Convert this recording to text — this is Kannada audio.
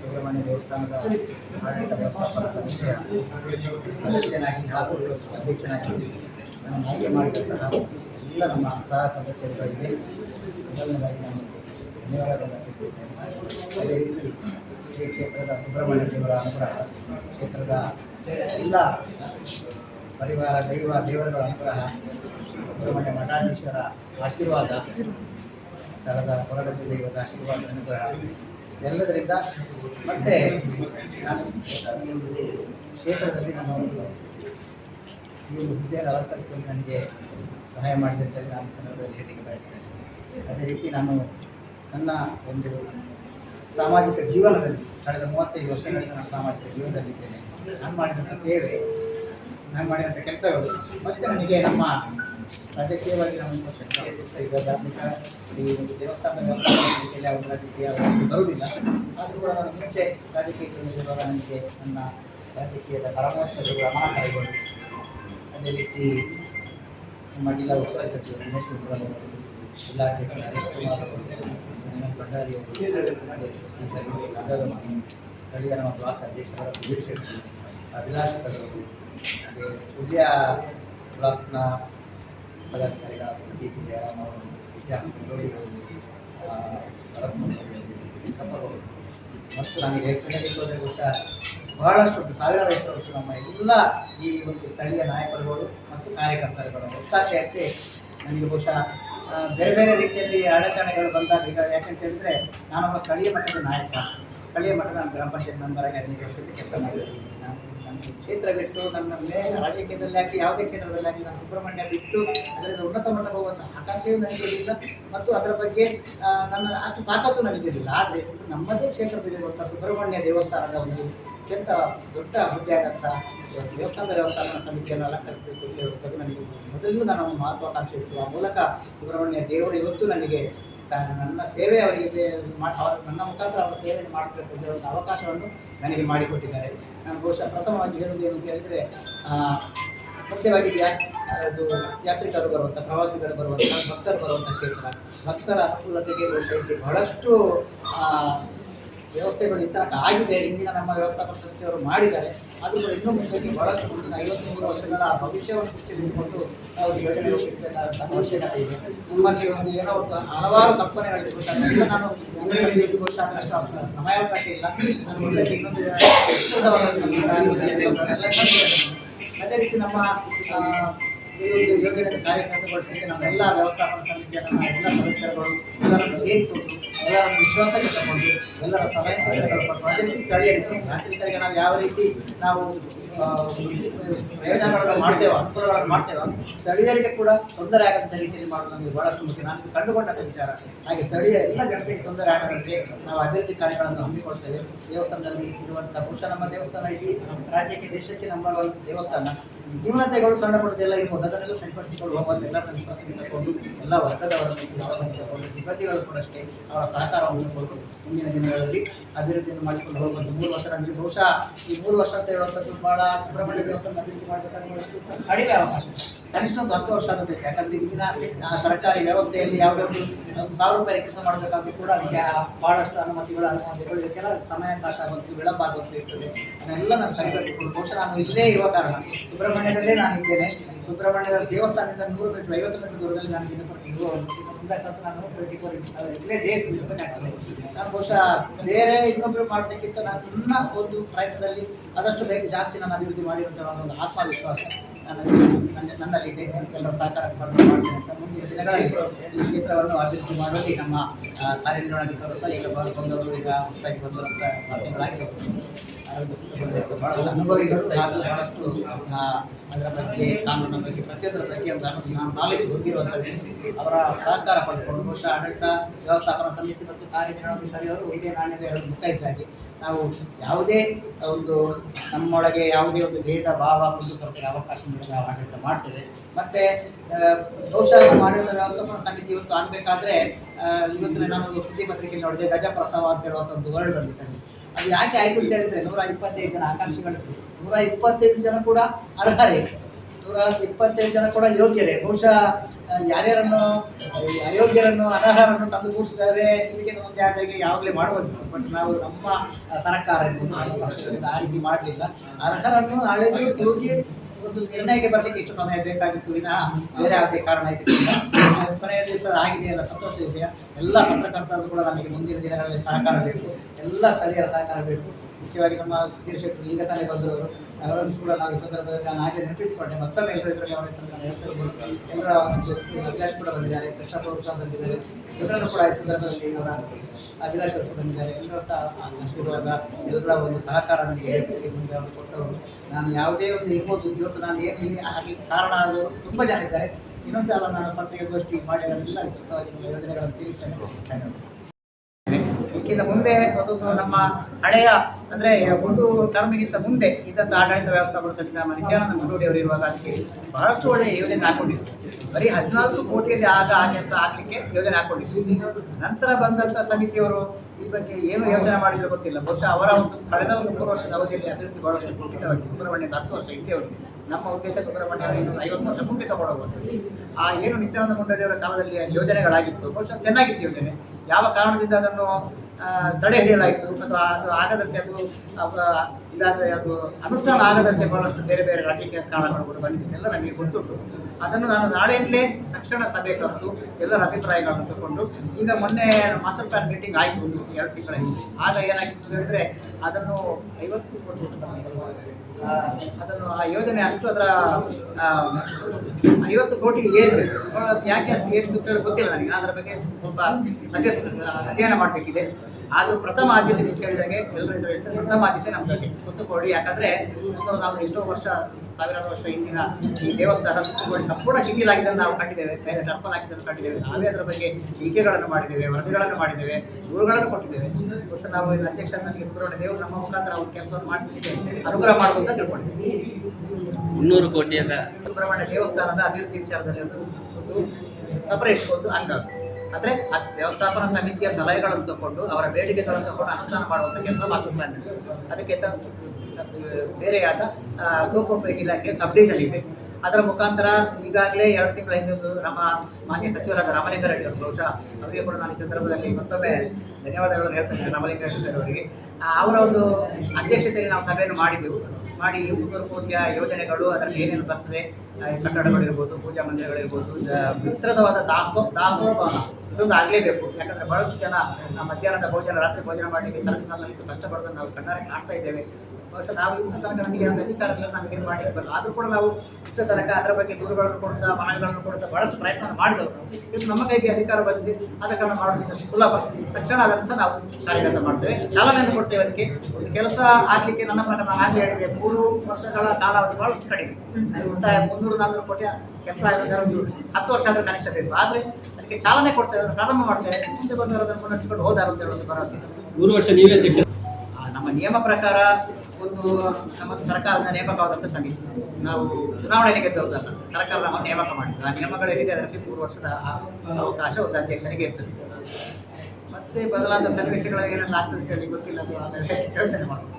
ಸುಬ್ರಹ್ಮಣ್ಯ ದೇವಸ್ಥಾನದ ಆಡಳಿತ ವ್ಯವಸ್ಥಾಪಕ ಸಮಿತಿಯ ಸದಸ್ಯನಾಗಿ ಹಾಗೂ ಅಧ್ಯಕ್ಷನಾಗಿ ನಾನು ಆಯ್ಕೆ ಮಾಡಿದಂತಹ ಎಲ್ಲ ನಮ್ಮ ಸಹ ಸದಸ್ಯರುಗಳಿಗೆ ಮೊದಲನೇದಾಗಿ ನಾನು ಧನ್ಯವಾದಗಳನ್ನು ಅರ್ಪಿಸುತ್ತೇನೆ. ಅದೇ ರೀತಿ ಶ್ರೀ ಕ್ಷೇತ್ರದ ಸುಬ್ರಹ್ಮಣ್ಯ ದೇವರ ಅನುಗ್ರಹ, ಕ್ಷೇತ್ರದ ಎಲ್ಲ ಪರಿವಾರ, ದೈವ, ದೇವರುಗಳ ಅನುಗ್ರಹ, ಶ್ರೀ ಸುಬ್ರಹ್ಮಣ್ಯ ಮಠಾಧೀಶರ ಆಶೀರ್ವಾದ ಸ್ಥಳದ ಹೊರಗಜ್ಜೆ ದೈವದ ಆಶೀರ್ವಾದ ಅನುಗ್ರಹ ಎಲ್ಲದರಿಂದ ಮತ್ತೆ ನಾನು ಈ ಒಂದು ಕ್ಷೇತ್ರದಲ್ಲಿ ನಾನು ಒಂದು ಈ ಒಂದು ಹುದ್ದೆಯನ್ನು ಅಲಂಕರಿಸಲು ನನಗೆ ಸಹಾಯ ಮಾಡಿದೆ ಅಂತೇಳಿ ನಾನು ಸಂದರ್ಭದಲ್ಲಿ ಹೇಳಲಿಕ್ಕೆ ಬಯಸ್ತೇನೆ ಅದೇ ರೀತಿ ನಾನು ನನ್ನ ಒಂದು ಸಾಮಾಜಿಕ ಜೀವನದಲ್ಲಿ ಕಳೆದ ಮೂವತ್ತೈದು ವರ್ಷಗಳಿಂದ ನಾನು ಸಾಮಾಜಿಕ ಜೀವನದಲ್ಲಿದ್ದೇನೆ. ನಾನು ಮಾಡಿದಂಥ ಸೇವೆ, ನಾನು ಮಾಡಿದಂಥ ಕೆಲಸಗಳು, ಮತ್ತು ನನಗೆ ನಮ್ಮ ರಾಜಕೀಯವಾಗಿ ನಾವು ಈಗ ಧಾರ್ಮಿಕ ಈ ಒಂದು ದೇವಸ್ಥಾನದ ವ್ಯವಸ್ಥೆ ಯಾವುದೇ ರಾಜಕೀಯ ಆದರೂ ಕೂಡ ನಾನು ಮುಂಚೆ ರಾಜಕೀಯ ಜೀವನದಲ್ಲಿರುವಾಗ ನನಗೆ ರಾಜಕೀಯದ ಪರಮೋಚ್ಚರು ಕೈಗೊಂಡು ಅದೇ ರೀತಿ ನಮ್ಮ ಜಿಲ್ಲಾ ಉಸ್ತುವಾರಿ ಸಚಿವರು ದಿನೇಶ್ ಗುಂಡೂರಾವ್ ಅವರು ಜಿಲ್ಲಾಧ್ಯಕ್ಷ ನರೇಶ್ ಕುಮಾರ್ ಅವರು ಭಂಡಾರಿ ಅವರು ಅದೇ ಸ್ಪೀಕರ್ ಖಾದರ್ ಅವರು, ಸ್ಥಳೀಯ ನಮ್ಮ ಬ್ಲಾಕ್ ಅವರು ಬ್ಲಾಕ್ನ ಪದಾಧಿಕಾರಿಗಳಾದ ಡಿ ಜಯರಾಮ್ ಅವರು ಮತ್ತು ನಮಗೆ ಹೋದರೆ ಗೊತ್ತಾ ಬಹಳಷ್ಟು ಸಾವಿರಾರು ಹೆಸರು ನಮ್ಮ ಎಲ್ಲ ಈ ಒಂದು ಸ್ಥಳೀಯ ನಾಯಕರುಗಳು ಮತ್ತು ಕಾರ್ಯಕರ್ತರುಗಳು. ಒತ್ತಾಸೆಯಂತೆ ನನಗೆ ಬಹುಶಃ ಬೇರೆ ಬೇರೆ ರೀತಿಯಲ್ಲಿ ಅಡಚಣೆಗಳು ಬಂದಾಗ ಈಗ ಯಾಕಂತ ಹೇಳಿದ್ರೆ, ನಾನೊಬ್ಬ ಸ್ಥಳೀಯ ಮಟ್ಟದ ನಾಯಕ. ಸ್ಥಳೀಯ ಮಟ್ಟದ ನಾನು ಗ್ರಾಮ ಪಂಚಾಯತ್ ಮೆಂಬರಾಗಿ ಹದಿನೈದು ವರ್ಷದಲ್ಲಿ ಕೆಲಸ ಮಾಡಿದ್ದೀನಿ ನಾನು ಕ್ಷೇತ್ರ ಬಿಟ್ಟು ನನ್ನ ರಾಜಕೀಯದಲ್ಲಿ ಆಗಲಿ ಯಾವುದೇ ಕ್ಷೇತ್ರದಲ್ಲಿ ಆಗಲಿ ನಾನು ಸುಬ್ರಹ್ಮಣ್ಯ ಬಿಟ್ಟು ಅದರಿಂದ ಉನ್ನತ ಮಟ್ಟ ಹೋಗುವಂಥ ಆಕಾಂಕ್ಷೆಯೂ ನನಗಿರಲಿಲ್ಲ ಮತ್ತು ಅದರ ಬಗ್ಗೆ ನನ್ನ ಅಷ್ಟು ತಾಕತ್ತು ನನಗಿರಲಿಲ್ಲ ಆದರೆ ನಮ್ಮದೇ ಕ್ಷೇತ್ರದಲ್ಲಿರುವಂಥ ಸುಬ್ರಹ್ಮಣ್ಯ ದೇವಸ್ಥಾನದ ಒಂದು ಅತ್ಯಂತ ದೊಡ್ಡ ಹುದ್ದೆ ಆದಂಥ ದೇವಸ್ಥಾನದ ವ್ಯವಸ್ಥಾಪನಾ ಸಮಿತಿಯನ್ನು ಅಲಂಕರಿಸಬೇಕು ಅಂತ ಹೇಳುವಂಥದ್ದು ನನಗೆ ಮೊದಲು ನನ್ನ ಒಂದು ಮಹತ್ವಾಕಾಂಕ್ಷೆ ಇತ್ತು. ಆ ಮೂಲಕ ಸುಬ್ರಹ್ಮಣ್ಯ ದೇವರು ಇವತ್ತು ನನಗೆ ತ- ನನ್ನ ಸೇವೆ ಅವರಿಗೆ ಅವರ ನನ್ನ ಮುಖಾಂತರ ಅವರ ಸೇವೆಯನ್ನು ಮಾಡಿಸಬೇಕು ಹೇಳುವಂಥ ಅವಕಾಶವನ್ನು ನನಗೆ ಮಾಡಿಕೊಟ್ಟಿದ್ದಾರೆ. ನಾನು ಬಹುಶಃ ಪ್ರಥಮವಾಗಿ ಹೇಳುವುದು ಏನು ಅಂತ ಹೇಳಿದರೆ ಮುಖ್ಯವಾಗಿ ಯಾ ಅದು ಯಾತ್ರಿಕರು ಬರುವಂಥ ಪ್ರವಾಸಿಗರು ಬರುವಂಥ ಭಕ್ತರು ಬರುವಂಥ ಕ್ಷೇತ್ರ. ಭಕ್ತರ ಅನುಕೂಲತೆಗೆ ಇಲ್ಲಿ ಬಹಳಷ್ಟು ವ್ಯವಸ್ಥೆಗಳು ಈ ಆಗಿದೆ. ಇಂದಿನ ನಮ್ಮ ವ್ಯವಸ್ಥಾಪಕ ಸಮಿತಿಯವರು ಮಾಡಿದ್ದಾರೆ. ಕೂಡ ಇನ್ನೂ ಮುಂದಕ್ಕೆ ಬಹಳಷ್ಟು ಮುಂದಿನ ಐವತ್ತು ಮೂರು ವರ್ಷಗಳ ಭವಿಷ್ಯವನ್ನು ದೃಷ್ಟಿಗಿಟ್ಟುಕೊಂಡು ನಾವು ಯೋಜನೆ ರೂಪಿಸಬೇಕಾದಂಥ ಅವಶ್ಯಕತೆ ಇದೆ. ನಮ್ಮಲ್ಲಿ ಒಂದು ಏನೋ ಒಂದು ಹಲವಾರು ಕಲ್ಪನೆಗಳಿದೆ ಅದೆಲ್ಲ ನಾನು ಇನ್ನೊಂದು ವರ್ಷ ಆದಷ್ಟು ಸಮಯಾವಕಾಶ ಇಲ್ಲ. ನಾನು ಮುಂದಕ್ಕೆ ಇನ್ನೊಂದು ಅದೇ ರೀತಿ ನಮ್ಮ ಈ ಒಂದು ಯೋಜನೆ ಕಾರ್ಯಗತಗೊಳಿಸಲಿಕ್ಕೆ ನಮ್ಮೆಲ್ಲ ವ್ಯವಸ್ಥಾಪನಾ ಸಮಿತಿಯ ನಮ್ಮ ಎಲ್ಲ ಸದಸ್ಯರುಗಳು, ಎಲ್ಲರನ್ನು ಸೇರಿಕೊಂಡು ಎಲ್ಲರನ್ನು ವಿಶ್ವಾಸಕ್ಕೆ ತಗೊಂಡು ಎಲ್ಲರ ಸಲಹೆ ಸೂಚನೆಗಳು ಕೊಟ್ಟು ನಾಗರಿಕರಿಗೆ ನಾವು ಯಾವ ರೀತಿ ನಾವು ಪ್ರಯೋಜನಗಳನ್ನು ಮಾಡ್ತೇವೆ, ಅನುಕೂಲಗಳನ್ನು ಮಾಡ್ತೇವೆ, ಸ್ಥಳೀಯರಿಗೆ ಕೂಡ ತೊಂದರೆ ಆಗದಂಥ ರೀತಿಯಲ್ಲಿ ಮಾಡೋದು ನಮಗೆ ಬಹಳಷ್ಟು ಮುಖ್ಯ. ನಾನು ಕಂಡುಕೊಂಡಂಥ ವಿಚಾರ. ಹಾಗೆ ಸ್ಥಳೀಯ ಎಲ್ಲ ಜನತೆಗೆ ತೊಂದರೆ ಆಗದಂತೆ ನಾವು ಅಭಿವೃದ್ಧಿ ಕಾರ್ಯಗಳನ್ನು ಹಮ್ಮಿಕೊಳ್ತೇವೆ. ದೇವಸ್ಥಾನದಲ್ಲಿ ಇರುವಂಥ ಪುರುಷ ನಮ್ಮ ದೇವಸ್ಥಾನ ಇಡೀ ರಾಜ್ಯಕ್ಕೆ, ದೇಶಕ್ಕೆ ನಂಬರ್ ಒನ್ ದೇವಸ್ಥಾನ. ನ್ಯೂನತೆಗಳು ಸಣ್ಣ ಪುಟ್ಟದೆಲ್ಲ ಇರ್ಬೋದು ಅದನ್ನೆಲ್ಲ ಸರಿಪಡಿಸಿಕೊಂಡು ಹೋಗುವಂಥ ಎಲ್ಲ ವಿಶ್ವಾಸಕ್ಕೆ ತಗೊಂಡು ಎಲ್ಲ ವರ್ಗದವರನ್ನು ತಗೊಂಡು ಸಿಬ್ಬಂದಿಗಳು ಕೂಡ ಅಷ್ಟೇ ಅವರ ಸಹಕಾರವನ್ನು ಕೊಟ್ಟು ಮುಂದಿನ ದಿನಗಳಲ್ಲಿ ಅಭಿವೃದ್ಧಿಯನ್ನು ಮಾಡಿಕೊಂಡು ಹೋಗುವಂಥ ಮೂರು ವರ್ಷ ನಮಗೆ ಬಹುಶಃ ಈ ಮೂರು ವರ್ಷ ಅಂತ ಹೇಳುವಂಥದ್ದು ಭಾಳ ಸುಬ್ರಹ್ಮಣ್ಯ ದೇವಸ್ಥಾನ ಅಭಿವೃದ್ಧಿ ಮಾಡಬೇಕಾದ್ರೆ ಕಡಿಮೆ ಅವಕಾಶ. ಕನಿಷ್ಠ ಒಂದು ಹತ್ತು ವರ್ಷ ಆದರೂ ಯಾಕಂದರೆ ಇಂದಿನ ಸರ್ಕಾರಿ ವ್ಯವಸ್ಥೆಯಲ್ಲಿ ಯಾವುದೇ ಒಂದು ಸಾವಿರ ರೂಪಾಯಿ ಕೆಲಸ ಮಾಡಬೇಕಾದ್ರೂ ಕೂಡ ಅದಕ್ಕೆ ಭಾಳಷ್ಟು ಅನುಮತಿಗಳು ಅನುಮತಿಗಳು, ಇದಕ್ಕೆಲ್ಲ ಸಮಯಾವಕಾಶ ಆಗುತ್ತೆ ವಿಳಂಬ ಆಗುತ್ತೆ ಇರ್ತದೆ. ಅದನ್ನೆಲ್ಲ ನಾನು ಸರಿಪಡಿಸಿಕೊಂಡು ಬಹುಶಃ ನಾನು ಇಲ್ಲೇ ಇರುವ ಕಾರಣ ಸುಬ್ರಹ್ಮಣ್ಯದಲ್ಲೇ ನಾನು ಇದ್ದೇನೆ ಸುಬ್ರಹ್ಮಣ್ಯದ ದೇವಸ್ಥಾನದಿಂದ ನೂರು ಮೀಟರ್ ಐವತ್ತು ಮೀಟರ್ ದೂರದಲ್ಲಿ ನಾನು ದಿನಪಟ್ಟು ಇರುವ ಮುಂದಕ್ಕಂತೂ ನಾನು ಟ್ವೆಂಟಿ ಫೋರ್ ಇಂಟು ಇಲ್ಲೇ ಡೇಟ್ ಆಗ್ತದೆ ನಾನು ಬಹುಶಃ ಬೇರೆ ಇನ್ನೊಬ್ಬರು ಮಾಡೋದಕ್ಕಿಂತ ನಾನು ನನ್ನ ಒಂದು ಪ್ರಯತ್ನದಲ್ಲಿ ಆದಷ್ಟು ಬೇಗ ಜಾಸ್ತಿ ನಾನು ಅಭಿವೃದ್ಧಿ ಮಾಡಿರುವಂಥ ಒಂದು ಆತ್ಮವಿಶ್ವಾಸ. ನನ್ನ ನನ್ನ ನನ್ನಲ್ಲಿದೆ ಎಲ್ಲರ ಸಹಕಾರ ಮುಂದಿನ ದಿನಗಳಲ್ಲಿ ಈ ಕ್ಷೇತ್ರವನ್ನು ಅಭಿವೃದ್ಧಿ ಮಾಡುವಲ್ಲಿ ನಮ್ಮ ಆ, ಕಾರ್ಯನಿರ್ವಹಣಾಧಿಕಾರಿಗಳು ಸಹ ಈಗ ಬಂದವರು ಈಗ ಹೊಸದಾಗಿ ಬಂದಂಥ ಬಹಳಷ್ಟು ಅನುಭವಿಗಳು ಬಹಳಷ್ಟು ಅದರ ಬಗ್ಗೆ ಕಾನೂನಿನ ಬಗ್ಗೆ ಪ್ರತಿಯೊಂದರ ಬಗ್ಗೆ ಒಂದು ಅನುಭವ ನಾಲೆಜ್ ಹೊಂದಿರುವಂಥ ವ್ಯಕ್ತಿ ಅವರ ಸಹಕಾರ ಪಡ್ಕೊಂಡು ಬಹುಶಃ ಆಡಳಿತ ವ್ಯವಸ್ಥಾಪನಾ ಸಮಿತಿ ಮತ್ತು ಕಾರ್ಯನಿರ್ವಹಣಾಧಿಕಾರಿಯವರು ಒಂದೇ ನಾಣ್ಯದ ಎರಡು ಮುಖ ಇದ್ದಾಗೆ ನಾವು ಯಾವುದೇ ಒಂದು ನಮ್ಮೊಳಗೆ ಯಾವುದೇ ಒಂದು ಭೇದ ಭಾವ ಕುಂದುಕೊರತೆಗೆ ಅವಕಾಶ ನೀಡದೆ ನಾವು ಆಡಳಿತ ಮಾಡ್ತೇವೆ. ಮತ್ತೆ ಬಹುಶಃ ನಮ್ಮ ಆಡಳಿತ ವ್ಯವಸ್ಥಾಪನಾ ಸಮಿತಿ ಇವತ್ತು ಆಗಬೇಕಾದ್ರೆ ಇವತ್ತು ನಾನು ಸುದ್ದಿ ಪತ್ರಿಕೆಯಲ್ಲಿ ನೋಡಿದೆ, ಗಜಪ್ರಸವ ಅಂತ ಹೇಳುವಂಥ ಒಂದು ವರ್ಡ್ ಬಂದಿತ್ತು ಅಲ್ಲಿ ಅದು ಯಾಕೆ ಆಯಿತು ಅಂತ ಹೇಳಿದ್ರೆ ನೂರ ಇಪ್ಪತ್ತೈದು ಜನ ಆಕಾಂಕ್ಷಿಗಳು ನೂರ ಇಪ್ಪತ್ತೈದು ಜನ ಕೂಡ ಅರ್ಹರೇ. ನೂರ ಇಪ್ಪತ್ತೈದು ಜನ ಕೂಡ ಯೋಗ್ಯರೇ. ಬಹುಶಃ ಯಾರ್ಯಾರನ್ನು ಅಯೋಗ್ಯರನ್ನು, ಅನರ್ಹರನ್ನು ತಂದು ಕೂರಿಸಿದರೆ ಇದಕ್ಕಿಂತ ಮುಂದೆ ಆದಾಗೆ ಯಾವಾಗಲೇ ಮಾಡಬಹುದು ಬಟ್ ನಾವು ನಮ್ಮ ಸರ್ಕಾರ ಇರ್ಬೋದು ನಮ್ಮ ಪಕ್ಷ ಆ ರೀತಿ ಮಾಡಲಿಲ್ಲ. ಅರ್ಹರನ್ನು ಅಳೆದು ತೂಗಿ ಒಂದು ನಿರ್ಣಯಕ್ಕೆ ಬರಲಿಕ್ಕೆ ಎಷ್ಟು ಸಮಯ ಬೇಕಾಗಿತ್ತು. ವಿನಃ ಬೇರೆ ಯಾವುದೇ ಕಾರಣ ಇದಕ್ಕಿಲ್ಲ ಕೊನೆಯಲ್ಲಿ ಸಹ ಆಗಿದೆಯಲ್ಲ, ಸಂತೋಷ ವಿಷಯ. ಎಲ್ಲ ಪತ್ರಕರ್ತರು ಕೂಡ ನಮಗೆ ಮುಂದಿನ ದಿನಗಳಲ್ಲಿ ಸಹಕಾರ ಬೇಕು. ಎಲ್ಲ ಸ್ಥಳೀಯರ ಸಹಕಾರ ಬೇಕು. ಮುಖ್ಯವಾಗಿ ನಮ್ಮ ಸುಧೀರ್ ಶೆಟ್ಟರು ಈಗ ತಾನೇ ಬಂದವರು. ಅವರನ್ನು ಕೂಡ ನಾವು ಈ ಸಂದರ್ಭದಲ್ಲಿ ನಾನು ಹಾಗೆ ನೆನಪಿಸಿಕೊಂಡೆ ಮತ್ತೊಮ್ಮೆ ಎಲ್ಲರೂ ಇದರಲ್ಲಿ ಅವರ ಹೆಸರು ನಾನು ಹೇಳ್ತಾ ಎಲ್ಲರ ಕೂಡ ಬಂದಿದ್ದಾರೆ. ಕೃಷ್ಣಪ್ಪ ಸಹ ಬಂದಿದ್ದಾರೆ. ಎಲ್ಲರನ್ನು ಕೂಡ ಈ ಸಂದರ್ಭದಲ್ಲಿ ಅವರ ಅಭಿಲಾಷ ಬಂದಿದ್ದಾರೆ. ಎಲ್ಲರೂ ಸಹ ಆಶೀರ್ವಾದ, ಎಲ್ಲರ ಒಂದು ಸಹಕಾರ ನನಗೆ ಮುಂದೆ ಅವರು ಕೊಟ್ಟವರು. ನಾನು ಯಾವುದೇ ಒಂದು ಇರ್ಬೋದು. ಇವತ್ತು ನಾನು ಏನು ಆಗಲಿಕ್ಕೆ ಕಾರಣ ಆದವರು ತುಂಬ ಜನ ಇದ್ದಾರೆ. ಇನ್ನೊಂದು ಸಲ ನಾನು ಪತ್ರಿಕೆಗೋಷ್ಠಿ ಮಾಡಿ ಅದನ್ನೆಲ್ಲ ವಿಸ್ತೃತವಾಗಿ ಯೋಜನೆಗಳನ್ನು ತಿಳಿಸ್ತೇನೆ. ಧನ್ಯವಾದ ಇದಕ್ಕಿಂತ ಮುಂದೆ ಮತ್ತೊಂದು ನಮ್ಮ ಹಳೆಯ, ಅಂದ್ರೆ ಒಂದು ಟರ್ಮಿಗಿಂತ ಮುಂದೆ ಇದ್ದಂಥ ಆಡಳಿತ ವ್ಯವಸ್ಥಾಪಕ ಸಮಿತಿ ನಮ್ಮ ನಿತ್ಯಾನಂದ ಮುನ್ನೋಡಿ ಅವರು ಇರುವಾಗ ಅದಕ್ಕೆ ಬಹಳಷ್ಟು ಒಳ್ಳೆಯ ಯೋಜನೆ ಹಾಕೊಂಡಿತ್ತು ಬರೀ ಹದಿನಾಲ್ಕು ಕೋಟಿಯಲ್ಲಿ ಆಗ ಆ ಕೆಲಸ ಹಾಕ್ಲಿಕ್ಕೆ ಯೋಜನೆ ಹಾಕೊಂಡಿದ್ರು. ನಂತರ ಬಂದಂಥ ಸಮಿತಿಯವರು ಈ ಬಗ್ಗೆ ಏನು ಯೋಜನೆ ಮಾಡಿದ್ರು ಗೊತ್ತಿಲ್ಲ. ಬಹುಶಃ ಅವರ ಒಂದು ಕಳೆದ ಒಂದು ಮೂರು ವರ್ಷದ ಅವಧಿಯಲ್ಲಿ ಅಭಿವೃದ್ಧಿ ಬಹಳಷ್ಟು ಕುಂಠಿತವಾಗಿದೆ ಸುಬ್ರಹ್ಮಣ್ಯದ ಹತ್ತು ವರ್ಷ ಹಿಂದೆ ಅವರು ನಮ್ಮ ಉದ್ದೇಶ ಸುಬ್ರಹ್ಮಣ್ಯ ಇನ್ನೊಂದು ಐವತ್ತು ವರ್ಷ ಮುಂದೆ ತಗೊಂಡೋಗುವಂಥದ್ದು. ಆ ಏನು ನಿತ್ಯಾನಂದ ಮುಂಡಡಿಯವರ ಕಾಲದಲ್ಲಿ ಯೋಜನೆಗಳಾಗಿತ್ತು. ಬಹುಶಃ ಚೆನ್ನಾಗಿತ್ತು ಯೋಜನೆ. ಯಾವ ಕಾರಣದಿಂದ ಅದನ್ನು ತಡೆ ಹಿಡಿಯಲಾಯಿತು. ಅಥವಾ ಅದು ಆಗದಂತೆ ಅದು ಇದಾಗದೆ ಅದು ಅನುಷ್ಠಾನ ಆಗದಂತೆ ಬಹಳಷ್ಟು ಬೇರೆ ಬೇರೆ ರಾಜಕೀಯ ಕಾರಣಗಳು ಕೂಡ ಬಂದಿದೆ, ಎಲ್ಲ ನಮಗೆ ಗೊತ್ತುಂಟು. ಅದನ್ನು ನಾನು ನಾಳೆಯಿಂದಲೇ ತಕ್ಷಣ ಸಭೆ ಕರೆದು ಎಲ್ಲರ ಅಭಿಪ್ರಾಯಗಳನ್ನು ತಗೊಂಡು ಈಗ ಮೊನ್ನೆ ಮಾಸ್ಟರ್ ಪ್ಲಾನ್ ಮೀಟಿಂಗ್ ಆಯಿತು ಎರಡು ತಿಂಗಳ ಹಿಂದೆ. ಆಗ ಏನಾಗಿತ್ತು ಹೇಳಿದರೆ, ಅದನ್ನು ಐವತ್ತು ಕೋಟಿ ಅದನ್ನು ಆ ಯೋಜನೆ ಅಷ್ಟು ಅದರ ಐವತ್ತು ಕೋಟಿ ಏನು ಯಾಕೆ ಅಷ್ಟು ಹೇಳಿ ಗೊತ್ತಿಲ್ಲ ನನಗೆ. ಅದರ ಬಗ್ಗೆ ಸ್ವಲ್ಪ ಅಧ್ಯಯನ ಮಾಡಬೇಕಿದೆ. ಆದರೂ ಪ್ರಥಮ ಆದ್ಯತೆ ನೀವು ಕೇಳಿದಾಗೆ ಎಲ್ಲರೂ ಇದ್ರು ಹೇಳ್ತಾರೆ. ಪ್ರಥಮ ಆದ್ಯತೆ ನಮ್ಗೆ ಅದೇ ಸುತ್ತುಕೋಡಿ ಯಾಕಂದ್ರೆ ಸುತ್ತೂರು ನಾವು ಎಷ್ಟೋ ವರ್ಷ ಸಾವಿರಾರು ವರ್ಷ ಹಿಂದಿನ ಈ ದೇವಸ್ಥಾನ ಸಂಪೂರ್ಣ ಶಿಥಿಲಾಗಿದ್ದನ್ನು ನಾವು ಕಂಡಿದ್ದೇವೆ. ಮೇಲೆ ಟರ್ಪಲ್ ಹಾಕಿದ್ದನ್ನು ಕಂಡಿದ್ದೇವೆ. ನಾವೇ ಅದರ ಬಗ್ಗೆ ಟೀಕೆಗಳನ್ನು ಮಾಡಿದ್ದೇವೆ ವರದಿಗಳನ್ನು ಮಾಡಿದ್ದೇವೆ ದೂರುಗಳನ್ನು ಕೊಟ್ಟಿದ್ದೇವೆ. ವರ್ಷ ನಾವು ಇಲ್ಲಿ ಅಧ್ಯಕ್ಷ ನನಗೆ ಸುಬ್ರಹ್ಮಣ್ಯ ದೇವರು ನಮ್ಮ ಮುಖಾಂತರ ಅವ್ರ ಕೆಲಸವನ್ನು ಮಾಡಿಸಲಿಕ್ಕೆ ಅನುಗ್ರಹ ಮಾಡುವಂತ ಅಂತ ತಿಳ್ಕೊಂಡಿದ್ದೇವೆ. ಮುನ್ನೂರು ಕೋಟಿಯಲ್ಲ ಸುಬ್ರಹ್ಮಣ್ಯ ದೇವಸ್ಥಾನದ ಅಭಿವೃದ್ಧಿ ವಿಚಾರದಲ್ಲಿ ಒಂದು ಸಪರೇಟ್ ಒಂದು ಅಂಗ. ಆದರೆ ಆ ವ್ಯವಸ್ಥಾಪನಾ ಸಮಿತಿಯ ಸಲಹೆಗಳನ್ನು ತಗೊಂಡು ಅವರ ಬೇಡಿಕೆಗಳನ್ನು ತಗೊಂಡು ಅನುಷ್ಠಾನ ಮಾಡುವಂಥ ಕೆಲಸ ಇದೆ. ಅದಕ್ಕೆ ಬೇರೆಯಾದ ಲೋಕೋಪಯೋಗಿ ಇಲಾಖೆ ಸಬ್ ಡಿವಿಷನ್ ಇದೆ. ಅದರ ಮುಖಾಂತರ ಈಗಾಗಲೇ ಎರಡು ತಿಂಗಳ ಹಿಂದೆ ನಮ್ಮ ಮಾನ್ಯ ಸಚಿವರಾದ ರಾಮಲಿಂಗಾರೆಡ್ಡಿ ಅವರು ಬಹುಶಃ ಅವರಿಗೆ ಕೂಡ ನಾನು ಈ ಸಂದರ್ಭದಲ್ಲಿ ಮತ್ತೊಮ್ಮೆ ಧನ್ಯವಾದಗಳನ್ನು ಹೇಳ್ತೇನೆ ರಾಮಲಿಂಗಾರೆಡ್ಡಿ ಸರ್ ಅವರಿಗೆ. ಅವರ ಒಂದು ಅಧ್ಯಕ್ಷತೆಯಲ್ಲಿ ನಾವು ಸಭೆಯನ್ನು ಮಾಡಿದ್ದೆವು. ಮಾಡಿ ಮುನ್ನೂರು ಕೋಟಿಯ ಯೋಜನೆಗಳು ಅದರಲ್ಲಿ ಏನೇನು ಬರ್ತದೆ ಕಟ್ಟಡಗಳಿರ್ಬೋದು ಪೂಜಾ ಮಂದಿರಗಳಿರ್ಬೋದು ವಿಸ್ತೃತವಾದ ದಾಸೋ ದಾಸೋಭವನ ಇದೊಂದು ಆಗಲೇಬೇಕು. ಯಾಕಂದ್ರೆ ಬಹಳಷ್ಟು ಜನ ಮಧ್ಯಾಹ್ನದ ಭೋಜನ, ರಾತ್ರಿ ಭೋಜನ ಮಾಡಲಿಕ್ಕೆ ಸರದಿ ಸಾಲಿಟ್ಟು ಕಷ್ಟಪಡೋದನ್ನು ನಾವು ಕಣ್ಣಾರೆ ಕಾಣ್ತಾ ಇದ್ದೇವೆ. ಬಹುಶಃ ನಾವು ಇಷ್ಟ ತನಕ ನಮಗೆ ಒಂದು ಅಧಿಕಾರಗಳನ್ನು ನಮಗೆ ಏನು ಮಾಡಲಿಕ್ಕೆ ಬರಲ್ಲ. ಆದರೂ ಕೂಡ ನಾವು ಇಷ್ಟ ತನಕ ಅದರ ಬಗ್ಗೆ ದೂರುಗಳನ್ನು ಕೊಡ್ತಾ ಮನವಿಗಳನ್ನು ಕೊಡ್ತಾ ಬಹಳಷ್ಟು ಪ್ರಯತ್ನ ಮಾಡಿದವರು ಇದು ನಮ್ಮ ಕೈಗೆ ಅಧಿಕಾರ ಬಂದಿದೆ. ಆದ ಕಾರಣ ಮಾಡೋದಕ್ಕೆ ಸುಲಭ. ತಕ್ಷಣ ಅದನ್ನು ಸಹ ನಾವು ಕಾರ್ಯಗತ ಮಾಡ್ತೇವೆ. ಚಾಲನೆಯನ್ನು ಕೊಡ್ತೇವೆ ಅದಕ್ಕೆ. ಒಂದು ಕೆಲಸ ಆಗಲಿಕ್ಕೆ ನನ್ನ ಪ್ರಕಾರ ನಾನು ಆಗಲೇ ಹೇಳಿದೆ ಮೂರು ವರ್ಷಗಳ ಕಾಲಾವಧಿ ಬಹಳಷ್ಟು ಕಡಿಮೆ. ಇಂಥ ಮುನ್ನೂರು ನಾನ್ನೂರು ಕೋಟಿ ಕೆಲಸ ಆಗಬೇಕಾದ್ರೆ ಒಂದು ಹತ್ತು ವರ್ಷ ಆದರೂ ಕನಿಷ್ಠ ಬೇಕು. ಆದರೆ ಅದಕ್ಕೆ ಚಾಲನೆ ಕೊಡ್ತಾ ಇದ್ದಾರೆ ಪ್ರಾರಂಭ ಮಾಡ್ತೇವೆ ಮುಂದೆ ಬಂದವರು ಅದನ್ನು ಮುನ್ನಡೆಸಿಕೊಂಡು ಹೋದಾರು ಅಂತ ಹೇಳೋದು ಭರವಸೆ. ಮೂರು ವರ್ಷ ನೀವೇ ಅಧ್ಯಕ್ಷ ನಮ್ಮ ನಿಯಮ ಪ್ರಕಾರ ಒಂದು ನಮ್ಮ ಸರ್ಕಾರದ ನೇಮಕವಾದಂಥ ಸಮಿತಿ. ನಾವು ಚುನಾವಣೆಯಲ್ಲಿ ಗೆದ್ದವುದಲ್ಲ ಸರ್ಕಾರ ನಮ್ಮ ನೇಮಕ ಮಾಡಿದ್ದು. ಆ ನಿಯಮಗಳೇನಿದೆ ಅದರಲ್ಲಿ ಮೂರು ವರ್ಷದ ಅವಕಾಶ ಒಂದು ಅಧ್ಯಕ್ಷನಿಗೆ ಇರ್ತದೆ. ಮತ್ತೆ ಬದಲಾದ ಸನ್ನಿವೇಶಗಳು ಏನೆಲ್ಲ ಆಗ್ತದೆ ಅಂತ ಹೇಳಿ ಗೊತ್ತಿಲ್ಲ ಅದು ಆಮೇಲೆ ಯೋಚನೆ ಮಾಡೋದು.